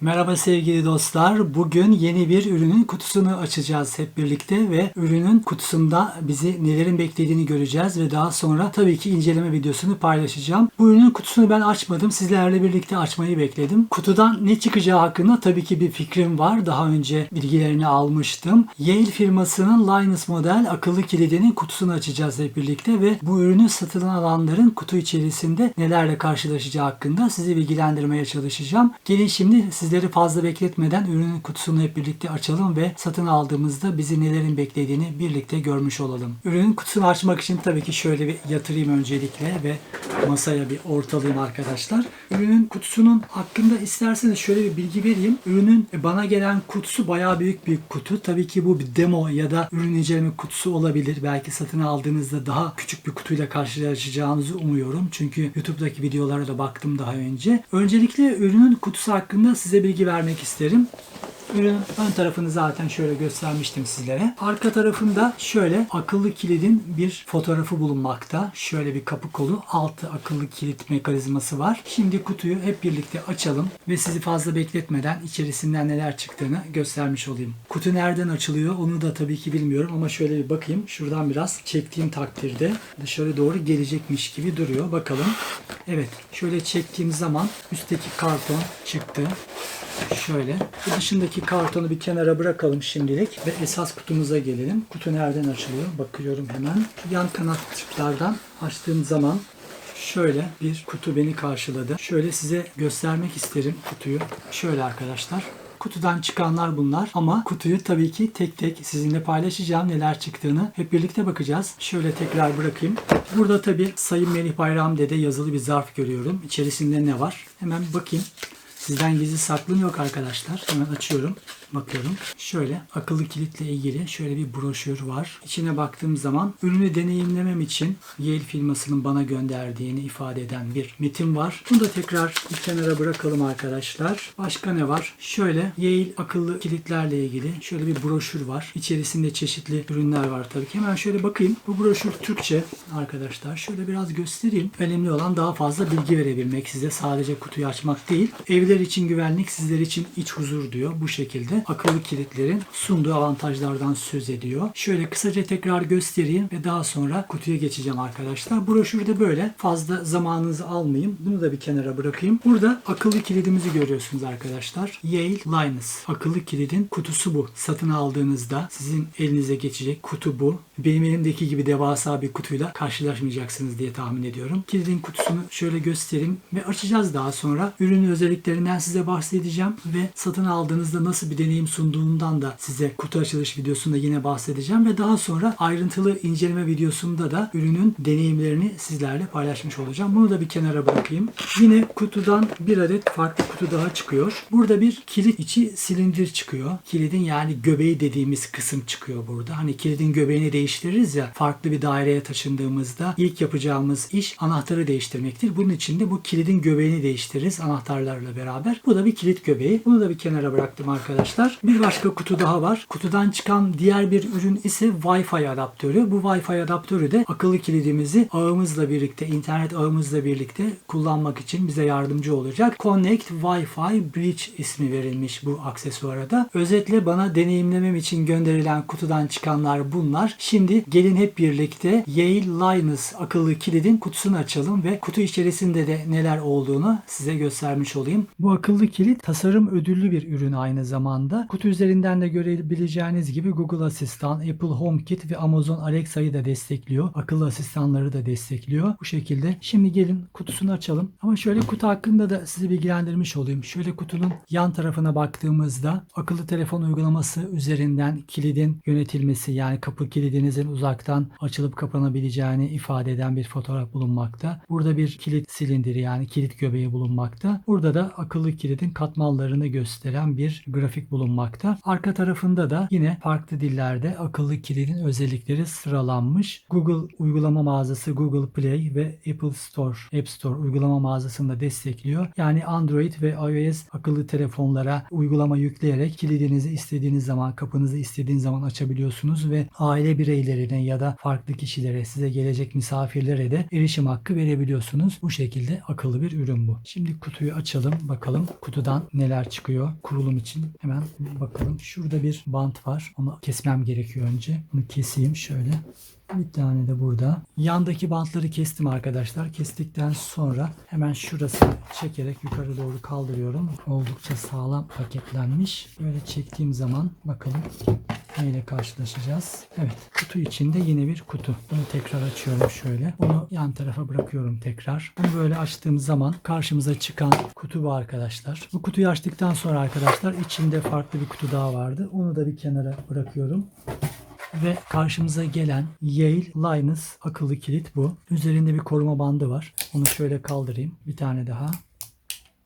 Merhaba sevgili dostlar. Bugün yeni bir ürünün kutusunu açacağız hep birlikte ve ürünün kutusunda bizi nelerin beklediğini göreceğiz ve daha sonra tabii ki inceleme videosunu paylaşacağım. Bu ürünün kutusunu ben açmadım. Sizlerle birlikte açmayı bekledim. Kutudan ne çıkacağı hakkında tabii ki bir fikrim var. Daha önce bilgilerini almıştım. Yale firmasının Linus model akıllı kilidinin kutusunu açacağız hep birlikte ve bu ürünü satın alanların kutu içerisinde nelerle karşılaşacağı hakkında sizi bilgilendirmeye çalışacağım. Gelin şimdi sizleri fazla bekletmeden ürünün kutusunu hep birlikte açalım ve satın aldığımızda bizi nelerin beklediğini birlikte görmüş olalım. Ürünün kutusunu açmak için tabii ki şöyle bir yatırayım öncelikle ve masaya bir ortalayayım arkadaşlar. Ürünün kutusunun hakkında isterseniz şöyle bir bilgi vereyim. Ürünün bana gelen kutusu bayağı büyük bir kutu. Tabii ki bu bir demo ya da ürün inceleme kutusu olabilir. Belki satın aldığınızda daha küçük bir kutuyla karşılaşacağınızı umuyorum. Çünkü YouTube'daki videolara da baktım daha önce. Öncelikle ürünün kutusu hakkında size bilgi vermek isterim. Ürünün ön tarafını zaten şöyle göstermiştim sizlere. Arka tarafında şöyle akıllı kilidin bir fotoğrafı bulunmakta. Şöyle bir kapı kolu, altı akıllı kilit mekanizması var. Şimdi kutuyu hep birlikte açalım ve sizi fazla bekletmeden içerisinden neler çıktığını göstermiş olayım. Kutu nereden açılıyor onu da tabii ki bilmiyorum ama şöyle bir bakayım. Şuradan biraz çektiğim takdirde dışarı doğru gelecekmiş gibi duruyor. Bakalım. Evet, şöyle çektiğim zaman üstteki karton çıktı. Şöyle. Bu dışındaki kartonu bir kenara bırakalım şimdilik ve esas kutumuza gelelim. Kutu nereden açılıyor? Bakıyorum hemen. Yan kanatlardan açtığım zaman şöyle bir kutu beni karşıladı. Şöyle size göstermek isterim kutuyu. Şöyle arkadaşlar. Kutudan çıkanlar bunlar ama kutuyu tabii ki tek tek sizinle paylaşacağım neler çıktığını hep birlikte bakacağız. Şöyle tekrar bırakayım. Burada tabii Sayın Melih Bayram Dede yazılı bir zarf görüyorum. İçerisinde ne var? Hemen bakayım. Sizden gizli saklım yok arkadaşlar. Hemen açıyorum. Bakıyorum. Şöyle akıllı kilitle ilgili şöyle bir broşür var. İçine baktığım zaman ürünü deneyimlemem için Yale firmasının bana gönderdiğini ifade eden bir metin var. Bunu da tekrar bir kenara bırakalım arkadaşlar. Başka ne var? Şöyle Yale akıllı kilitlerle ilgili şöyle bir broşür var. İçerisinde çeşitli ürünler var tabii ki. Hemen şöyle bakayım. Bu broşür Türkçe arkadaşlar. Şöyle biraz göstereyim. Önemli olan daha fazla bilgi verebilmek size. Sadece kutuyu açmak değil. Evler için güvenlik, sizler için iç huzur diyor. Bu şekilde akıllı kilitlerin sunduğu avantajlardan söz ediyor. Şöyle kısaca tekrar göstereyim ve daha sonra kutuya geçeceğim arkadaşlar. Broşürde böyle. Fazla zamanınızı almayayım. Bunu da bir kenara bırakayım. Burada akıllı kilidimizi görüyorsunuz arkadaşlar. Yale Linus. Akıllı kilidin kutusu bu. Satın aldığınızda sizin elinize geçecek kutu bu. Benim elimdeki gibi devasa bir kutuyla karşılaşmayacaksınız diye tahmin ediyorum. Kilidin kutusunu şöyle göstereyim ve açacağız daha sonra. Ürünün özelliklerinden size bahsedeceğim ve satın aldığınızda nasıl bir deneyim sunduğundan da size kutu açılış videosunda yine bahsedeceğim ve daha sonra ayrıntılı inceleme videosunda da ürünün deneyimlerini sizlerle paylaşmış olacağım. Bunu da bir kenara bırakayım. Yine kutudan bir adet farklı kutu daha çıkıyor. Burada bir kilit içi silindir çıkıyor. Kilidin yani göbeği dediğimiz kısım çıkıyor burada. Hani kilidin göbeğini değiştiririz ya farklı bir daireye taşındığımızda ilk yapacağımız iş anahtarı değiştirmektir. Bunun için de bu kilidin göbeğini değiştiririz anahtarlarla beraber. Bu da bir kilit göbeği. Bunu da bir kenara bıraktım arkadaşlar. Bir başka kutu daha var. Kutudan çıkan diğer bir ürün ise Wi-Fi adaptörü. Bu Wi-Fi adaptörü de akıllı kilidimizi ağımızla birlikte, internet ağımızla birlikte kullanmak için bize yardımcı olacak. Connect Wi-Fi Bridge ismi verilmiş bu aksesuara da. Özetle bana deneyimlemem için gönderilen kutudan çıkanlar bunlar. Şimdi gelin hep birlikte Yale Linus akıllı kilidin kutusunu açalım ve kutu içerisinde de neler olduğunu size göstermiş olayım. Bu akıllı kilit tasarım ödüllü bir ürün aynı zamanda. Kutu üzerinden de görebileceğiniz gibi Google Asistan, Apple HomeKit ve Amazon Alexa'yı da destekliyor. Akıllı asistanları da destekliyor. Bu şekilde. Şimdi gelin kutusunu açalım. Ama şöyle kutu hakkında da sizi bilgilendirmiş olayım. Şöyle kutunun yan tarafına baktığımızda akıllı telefon uygulaması üzerinden kilidin yönetilmesi yani kapı kilidinizin uzaktan açılıp kapanabileceğini ifade eden bir fotoğraf bulunmakta. Burada bir kilit silindiri yani kilit göbeği bulunmakta. Burada da akıllı kilidin katmanlarını gösteren bir grafik bulunmakta. Arka tarafında da yine farklı dillerde akıllı kilidin özellikleri sıralanmış. Google uygulama mağazası Google Play ve Apple Store, App Store uygulama mağazasını da destekliyor. Yani Android ve iOS akıllı telefonlara uygulama yükleyerek kilidinizi istediğiniz zaman, kapınızı istediğiniz zaman açabiliyorsunuz ve aile bireylerine ya da farklı kişilere, size gelecek misafirlere de erişim hakkı verebiliyorsunuz. Bu şekilde akıllı bir ürün bu. Şimdi kutuyu açalım. Bakalım bakalım kutudan neler çıkıyor kurulum için. Hemen bakalım. Şurada bir bant var. Onu kesmem gerekiyor önce. Bunu keseyim şöyle. Bir tane de burada. Yandaki bantları kestim arkadaşlar. Kestikten sonra hemen şurasını çekerek yukarı doğru kaldırıyorum. Oldukça sağlam paketlenmiş. Böyle çektiğim zaman bakalım neyle karşılaşacağız. Evet kutu içinde yine bir kutu. Bunu tekrar açıyorum şöyle. Onu yan tarafa bırakıyorum tekrar. Bunu böyle açtığım zaman karşımıza çıkan kutu bu arkadaşlar. Bu kutuyu açtıktan sonra arkadaşlar içinde farklı bir kutu daha vardı. Onu da bir kenara bırakıyorum. Ve karşımıza gelen Yale Linus akıllı kilit bu. Üzerinde bir koruma bandı var. Onu şöyle kaldırayım. Bir tane daha.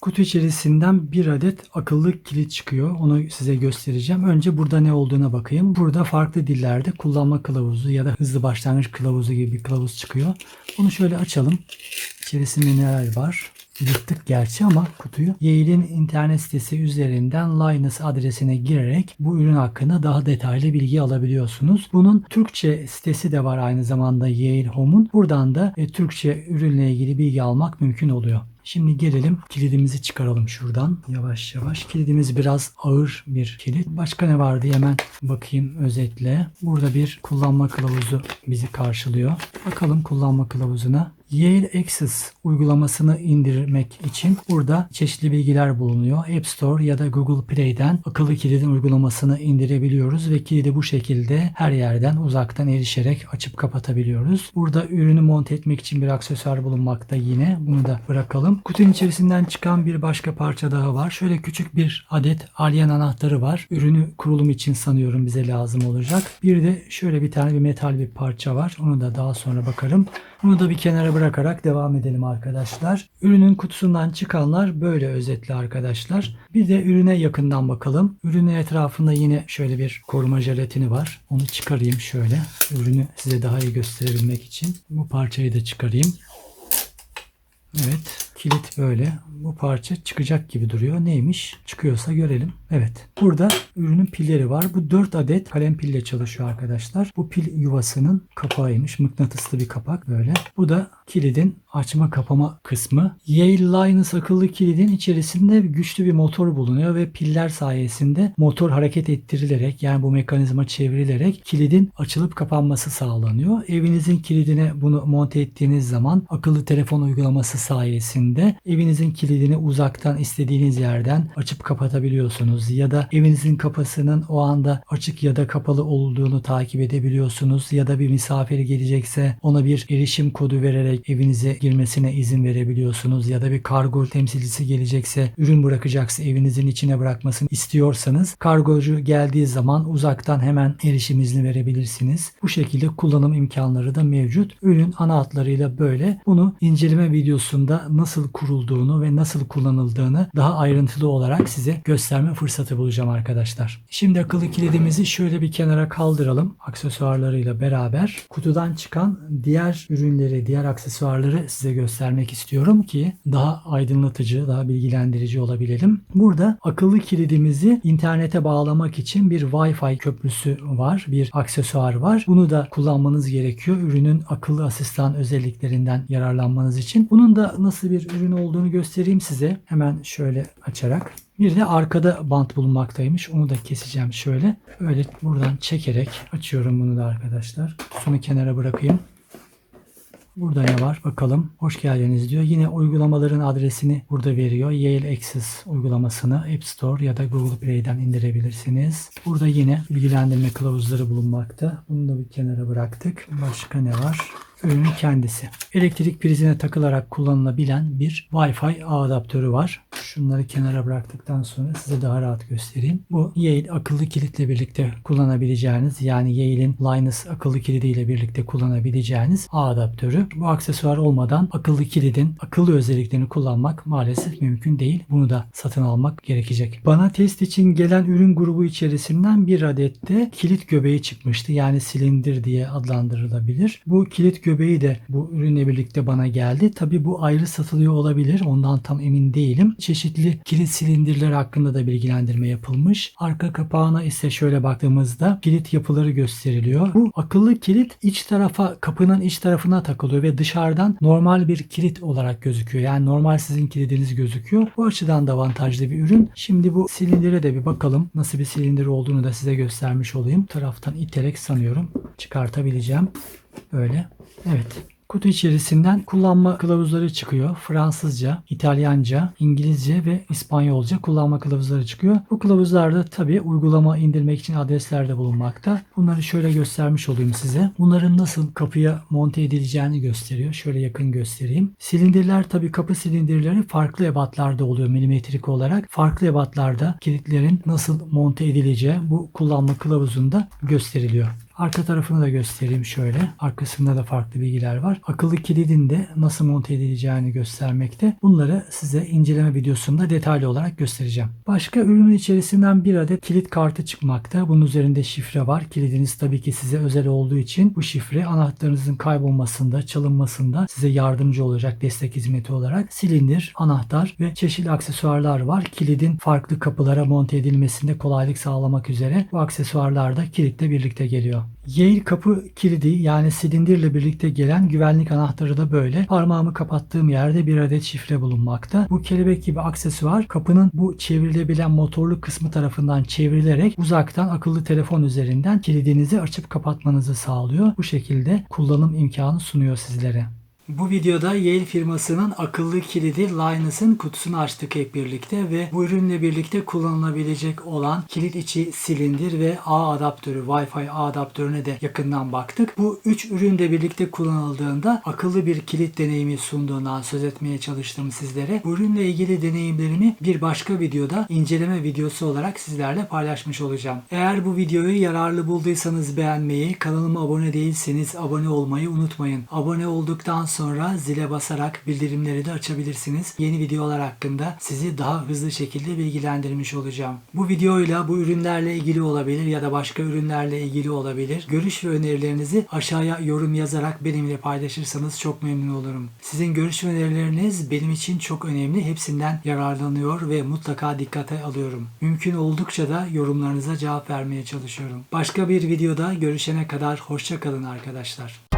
Kutu içerisinden bir adet akıllı kilit çıkıyor. Onu size göstereceğim. Önce burada ne olduğuna bakayım. Burada farklı dillerde kullanma kılavuzu ya da hızlı başlangıç kılavuzu gibi bir kılavuz çıkıyor. Onu şöyle açalım. İçerisinde neler var? Yırttık gerçi ama kutuyu. Yale'in internet sitesi üzerinden Linus adresine girerek bu ürün hakkında daha detaylı bilgi alabiliyorsunuz. Bunun Türkçe sitesi de var aynı zamanda Yale Home'un. Buradan da e, Türkçe ürünle ilgili bilgi almak mümkün oluyor. Şimdi gelelim kilidimizi çıkaralım şuradan yavaş yavaş. Kilidimiz biraz ağır bir kilit. Başka ne vardı hemen bakayım özetle. Burada bir kullanma kılavuzu bizi karşılıyor. Bakalım kullanma kılavuzuna. Yale Access uygulamasını indirmek için burada çeşitli bilgiler bulunuyor. App Store ya da Google Play'den akıllı kilidin uygulamasını indirebiliyoruz ve kilidi bu şekilde her yerden uzaktan erişerek açıp kapatabiliyoruz. Burada ürünü monte etmek için bir aksesuar bulunmakta yine. Bunu da bırakalım. Kutunun içerisinden çıkan bir başka parça daha var. Şöyle küçük bir adet alien anahtarı var. Ürünü kurulum için sanıyorum bize lazım olacak. Bir de şöyle bir tane bir metal bir parça var. Onu da daha sonra bakarım. Bunu da bir kenara bırakarak devam edelim arkadaşlar. Ürünün kutusundan çıkanlar böyle özetli arkadaşlar. Bir de ürüne yakından bakalım. Ürünün etrafında yine şöyle bir koruma jelatini var. Onu çıkarayım şöyle. Ürünü size daha iyi gösterebilmek için. Bu parçayı da çıkarayım. Evet. Kilit böyle. Bu parça çıkacak gibi duruyor. Neymiş? Çıkıyorsa görelim. Evet. Burada ürünün pilleri var. Bu 4 adet kalem pille çalışıyor arkadaşlar. Bu pil yuvasının kapağıymış. Mıknatıslı bir kapak böyle. Bu da kilidin açma kapama kısmı. Yale Linus akıllı kilidin içerisinde güçlü bir motor bulunuyor ve piller sayesinde motor hareket ettirilerek yani bu mekanizma çevrilerek kilidin açılıp kapanması sağlanıyor. Evinizin kilidine bunu monte ettiğiniz zaman akıllı telefon uygulaması sayesinde evinizin kilidini uzaktan istediğiniz yerden açıp kapatabiliyorsunuz ya da evinizin kapısının o anda açık ya da kapalı olduğunu takip edebiliyorsunuz ya da bir misafir gelecekse ona bir erişim kodu vererek evinize girmesine izin verebiliyorsunuz ya da bir kargo temsilcisi gelecekse ürün bırakacaksa evinizin içine bırakmasını istiyorsanız kargocu geldiği zaman uzaktan hemen erişim izni verebilirsiniz. Bu şekilde kullanım imkanları da mevcut. Ürün ana hatlarıyla böyle. Bunu inceleme videosunda nasıl kurulduğunu ve nasıl kullanıldığını daha ayrıntılı olarak size gösterme fırsatı bulacağım arkadaşlar. Şimdi akıllı kilidimizi şöyle bir kenara kaldıralım aksesuarlarıyla beraber. Kutudan çıkan diğer ürünleri, diğer aksesuarları size göstermek istiyorum ki daha aydınlatıcı, daha bilgilendirici olabilelim. Burada akıllı kilidimizi internete bağlamak için bir Wi-Fi köprüsü var, bir aksesuar var. Bunu da kullanmanız gerekiyor. Ürünün akıllı asistan özelliklerinden yararlanmanız için. Bunun da nasıl bir ürün olduğunu göstereyim size. Hemen şöyle açarak. Bir de arkada bant bulunmaktaymış. Onu da keseceğim şöyle. Öyle buradan çekerek açıyorum bunu da arkadaşlar. Kutusunu kenara bırakayım. Burada ne var bakalım. Hoş geldiniz diyor. Yine uygulamaların adresini burada veriyor. Yale Access uygulamasını App Store ya da Google Play'den indirebilirsiniz. Burada yine bilgilendirme kılavuzları bulunmakta. Bunu da bir kenara bıraktık. Başka ne var? Ürünün kendisi. Elektrik prizine takılarak kullanılabilen bir Wi-Fi adaptörü var. Şunları kenara bıraktıktan sonra size daha rahat göstereyim. Bu Yale akıllı kilitle birlikte kullanabileceğiniz yani Yale'in Linus akıllı kilidiyle birlikte kullanabileceğiniz ağ adaptörü. Bu aksesuar olmadan akıllı kilidin akıllı özelliklerini kullanmak maalesef mümkün değil. Bunu da satın almak gerekecek. Bana test için gelen ürün grubu içerisinden bir adet de kilit göbeği çıkmıştı. Yani silindir diye adlandırılabilir. Bu kilit göbeği de bu ürünle birlikte bana geldi. Tabi bu ayrı satılıyor olabilir. Ondan tam emin değilim. Çeşitli kilit silindirler hakkında da bilgilendirme yapılmış. Arka kapağına ise şöyle baktığımızda kilit yapıları gösteriliyor. Bu akıllı kilit iç tarafa kapının iç tarafına takılıyor ve dışarıdan normal bir kilit olarak gözüküyor. Yani normal sizin kilidiniz gözüküyor. Bu açıdan da avantajlı bir ürün. Şimdi bu silindire de bir bakalım. Nasıl bir silindir olduğunu da size göstermiş olayım. Bu taraftan iterek sanıyorum çıkartabileceğim. Böyle. Evet. Kutu içerisinden kullanma kılavuzları çıkıyor. Fransızca, İtalyanca, İngilizce ve İspanyolca kullanma kılavuzları çıkıyor. Bu kılavuzlarda tabi uygulama indirmek için adresler de bulunmakta. Bunları şöyle göstermiş olayım size. Bunların nasıl kapıya monte edileceğini gösteriyor. Şöyle yakın göstereyim. Silindirler tabi kapı silindirleri farklı ebatlarda oluyor milimetrik olarak. Farklı ebatlarda kilitlerin nasıl monte edileceği bu kullanma kılavuzunda gösteriliyor. Arka tarafını da göstereyim şöyle. Arkasında da farklı bilgiler var. Akıllı kilidin de nasıl monte edileceğini göstermekte. Bunları size inceleme videosunda detaylı olarak göstereceğim. Başka ürünün içerisinden bir adet kilit kartı çıkmakta. Bunun üzerinde şifre var. Kilidiniz tabii ki size özel olduğu için bu şifre anahtarınızın kaybolmasında, çalınmasında size yardımcı olacak destek hizmeti olarak silindir, anahtar ve çeşitli aksesuarlar var. Kilidin farklı kapılara monte edilmesinde kolaylık sağlamak üzere bu aksesuarlar da kilitle birlikte geliyor. Yale kapı kilidi yani silindirle birlikte gelen güvenlik anahtarı da böyle. Parmağımı kapattığım yerde bir adet şifre bulunmakta. Bu kelebek gibi aksesuar kapının bu çevrilebilen motorlu kısmı tarafından çevrilerek uzaktan akıllı telefon üzerinden kilidinizi açıp kapatmanızı sağlıyor. Bu şekilde kullanım imkanı sunuyor sizlere. Bu videoda Yale firmasının akıllı kilidi Linus'ın kutusunu açtık hep birlikte ve bu ürünle birlikte kullanılabilecek olan kilit içi silindir ve ağ adaptörü, Wi-Fi ağ adaptörüne de yakından baktık. Bu üç ürün de birlikte kullanıldığında akıllı bir kilit deneyimi sunduğundan söz etmeye çalıştım sizlere. Bu ürünle ilgili deneyimlerimi bir başka videoda inceleme videosu olarak sizlerle paylaşmış olacağım. Eğer bu videoyu yararlı bulduysanız beğenmeyi, kanalıma abone değilseniz abone olmayı unutmayın. Abone olduktan sonra zile basarak bildirimleri de açabilirsiniz. Yeni videolar hakkında sizi daha hızlı şekilde bilgilendirmiş olacağım. Bu videoyla bu ürünlerle ilgili olabilir ya da başka ürünlerle ilgili olabilir. Görüş ve önerilerinizi aşağıya yorum yazarak benimle paylaşırsanız çok memnun olurum. Sizin görüş ve önerileriniz benim için çok önemli. Hepsinden yararlanıyor ve mutlaka dikkate alıyorum. Mümkün oldukça da yorumlarınıza cevap vermeye çalışıyorum. Başka bir videoda görüşene kadar hoşça kalın arkadaşlar.